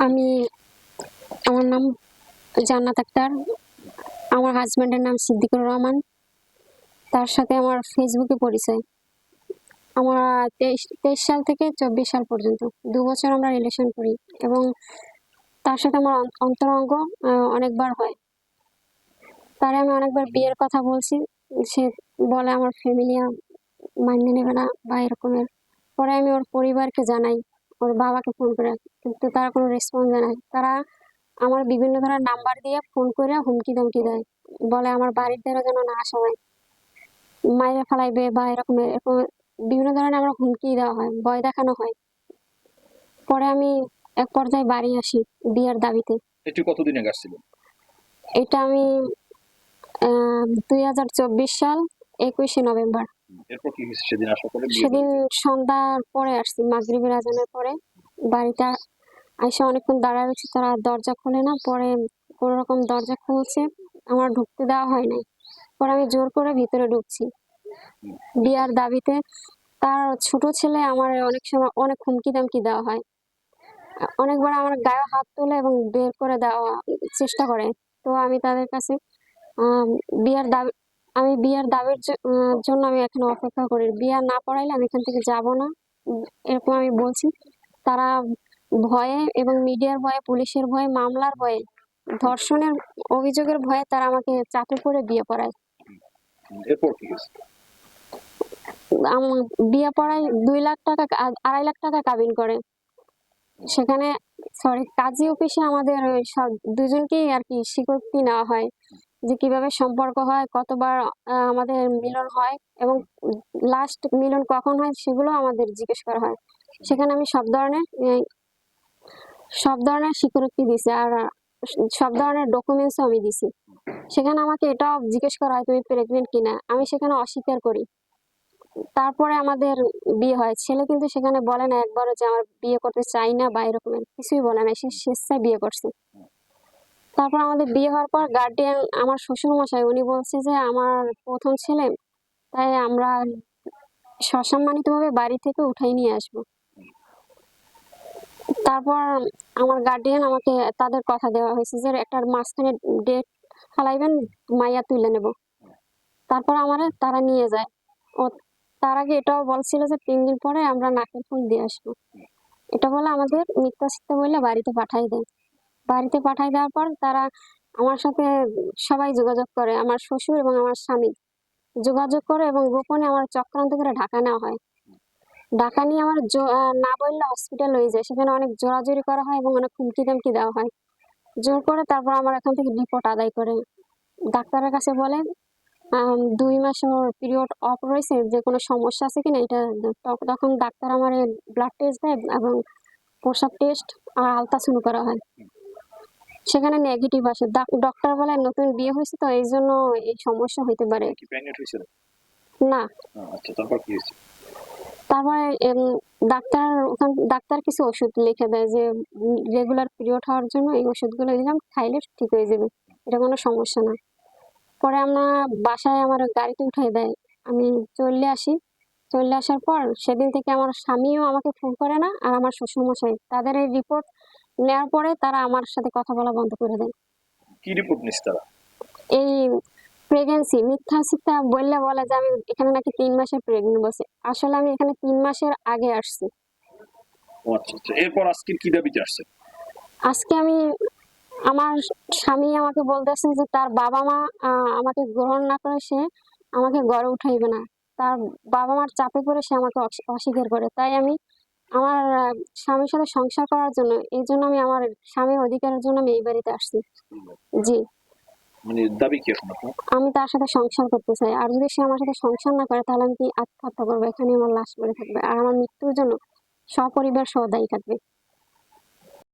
আমি, আমার নাম জান্নাত আক্তার। আমার হাজব্যান্ডের নাম সিদ্দিকুর রহমান। তার সাথে আমার ফেসবুকে পরিচয়। আমার তেইশ তেইশ সাল থেকে চব্বিশ সাল পর্যন্ত দু বছর আমরা রিলেশন করি এবং তার সাথে আমার অন- অন্তরঙ্গ অনেকবার হয়। তারে আমি অনেকবার বিয়ের কথা বলছি। সে বলে আমার ফ্যামিলি মানিয়ে নেবে না বা এরকমের। পরে আমি ওর পরিবারকে জানাই। ওর বাবাকে ফোন করে। কিন্তু তারা কোনো রেসপন্স জানায় তারা আমার বিভিন্ন ধরনের নাম্বার দিয়ে ফোন করে হুমকি ধমকি দেয়। বলে আমার বাড়ির দ্বারা যেন না আসা হয় মাইরে ফেলাইবে বা এরকম এরকম বিভিন্ন ধরনের আমার হুমকি দেওয়া হয় ভয় দেখানো হয়। পরে আমি এক পর্যায়ে বাড়ি আসি বিয়ের দাবিতে। এটি কতদিন আগে আসছিল এটা আমি দুই হাজার চব্বিশ সাল একুশে নভেম্বর। এরপর কি হয়েছে সেদিন আসার পরে? সেদিন সন্ধ্যার পরে আসছি মাগরিবের আজানের পরে। বাড়িটা আইসা অনেকক্ষণ দাঁড়ায় রয়েছে তারা দরজা খোলে না পরে কোনো রকম দরজা খুলছে আমার ঢুকতে দেওয়া হয় নাই। পরে আমি জোর করে ভিতরে ঢুকছি। বিয়ার দাবিতে তার ছোট ছেলে আমার অনেক সময় অনেক হুমকি দামকি দেওয়া হয়। অনেকবার আমার গায়ে হাত তোলে এবং বের করে দেওয়া চেষ্টা করে। তো আমি তাদের কাছে বিয়ার দাবি আমি বিয়ার দাবির জন্য আমি এখানে অপেক্ষা করি। বিয়া না পড়াইলে আমি এখান থেকে যাব না। এরকম আমি বলছি। তারা ভয়ে এবং মিডিয়ার ভয়ে পুলিশের ভয়ে মামলার ভয়ে ধর্ষণের অভিযোগের ভয়ে তারা আমাকে চাপে পড়ে বিয়ে পড়ায়। বিয়ে পড়ায় দুই লাখ টাকা আড়াই লাখ টাকা কাবিন করে। সেখানে সরি কাজী অফিসে আমাদের ওই সব দুজনকেই আর কি স্বীকৃতি নেওয়া হয়। যে কীভাবে সম্পর্ক হয়, কতবার আমাদের মিলন হয় এবং লাস্ট মিলন কখন হয় সেগুলো আমাদের জিজ্ঞেস করা হয়। সেখানে আমি সব ধরনের সব ধরনের স্বীকৃতি দিছি আর, সব ধরনের ডকুমেন্টসও আমি দিছি। সেখানে আমাকে এটাও জিজ্ঞেস করা হয়, তুমি প্রেগনেন্ট কিনা? আমি সেখানে অস্বীকার করি। তারপরে আমাদের বিয়ে হয়। ছেলে কিন্তু সেখানে বলে না একবারও যে আমার বিয়ে করতে চাই না বা এরকমের কিছুই বলে না। সে স্বেচ্ছায় বিয়ে করছে। তারপর আমাদের বিয়ে হওয়ার পর গার্ডিয়ান আমার শ্বশুর মশাই উনি বলছে যে আমার প্রথম ছেলে, তাই আমরা সসম্মানিতভাবে বাড়ি থেকে উঠাই নিয়ে আসব। তারপর আমার গার্ডিয়ান আমাকে তাদের কথা দেওয়া হয়েছে যে একটার মাঝখানে ডেট ফালাইবেন, মাইয়া তুলে নেব। তারপর আমার তারা নিয়ে যায়। ও তার আগে এটাও বলছিল যে তিন দিন পরে আমরা নাকের ফুল দিয়ে আসব। এটা বলে আমাদের মিথ্যা সিদ্ধ বলে বাড়িতে পাঠাই দেয়। বাড়িতে পাঠাই দেওয়ার পর তারা আমার সাথে সবাই যোগাযোগ করে, আমার শ্বশুর এবং আমার স্বামী। যোগাযোগ করে এবং গোপনে আমার চক্রান্ত করে ঢাকা নেওয়া হয়। ঢাকা নিয়ে আমার না বললে হসপিটাল হয়ে যায়। সেখানে অনেক জোরাজুরি করা হয় এবং অনেক হুমকি দামকি দেওয়া হয়। জোর করে তারপর আমার এখান থেকে রিপোর্ট আদায় করে। ডাক্তারের কাছে বলে দুই মাস ওর পিরিয়ড অফ রয়েছে, যে কোনো সমস্যা আছে কিনা এটা তখ- তখন ডাক্তার আমার ব্লাড টেস্ট দেয় এবং প্রসাব টেস্ট আর আলট্রাসাউন্ড করা হয়। সেখানে নেগেটিভ আসে। ডক্টর বলে নতুন বিয়ে হয়েছে তো এই জন্য এই সমস্যা হইতে পারে। না। আচ্ছা তারপর কি হয়েছে? তারপরে ডাক্তার ওখান ডাক্তার কিছু ওষুধ লিখে দেয় যে রেগুলার পিরিয়ড হওয়ার জন্য এই ওষুধগুলো দিলাম খাইলে ঠিক হয়ে যাবে। এটা কোনো সমস্যা না। পরে আমরা বাসায় আমার গাড়িতে উঠিয়ে দেয়। আমি চলে আসি। চলে আসার পর সেদিন থেকে আমার স্বামীও আমাকে ফোন করে না আর আমার শ্বশুরমশাই। তাদের এই রিপোর্ট নেওয়ার পরে তারা আমার সাথে কথা বলা বন্ধ করে দেয়। কি রিপোর্ট নিচ্ছে তারা? এই প্রেগনেন্সি মিথ্যা সিথ্যা বললে বলে যে আমি এখানে নাকি তিন মাসের প্রেগনেন্ট বসে আসলে আমি এখানে তিন মাসের আগে আসছি। আচ্ছা আচ্ছা। এরপর আজকের কি দাবিতে আসছে আজকে আমি আমার স্বামী আমাকে বলতেছে যে তার বাবা মা আমাকে গ্রহণ না করে সে আমাকে গড়ে উঠাইবে না। তার বাবা মার চাপে পড়ে সে আমাকে অস্বীকার করে। তাই আমি আমার স্বামীর সাথে সংসার করার জন্য এই জন্য আমি আমার স্বামীর অধিকারের জন্য আমি এই বাড়িতে আসছি। জি। মানে দাবি কি এখন আপনার? আমি তার সাথে সংসার করতে চাই। আর যদি সে আমার সাথে সংসার না করে তাহলে আমি কি আত্মহত্যা করব? এখানে আমার লাশ পড়ে থাকবে। আর আমার মৃত্যুর জন্য সপরিবার সহ দায়ী থাকবে।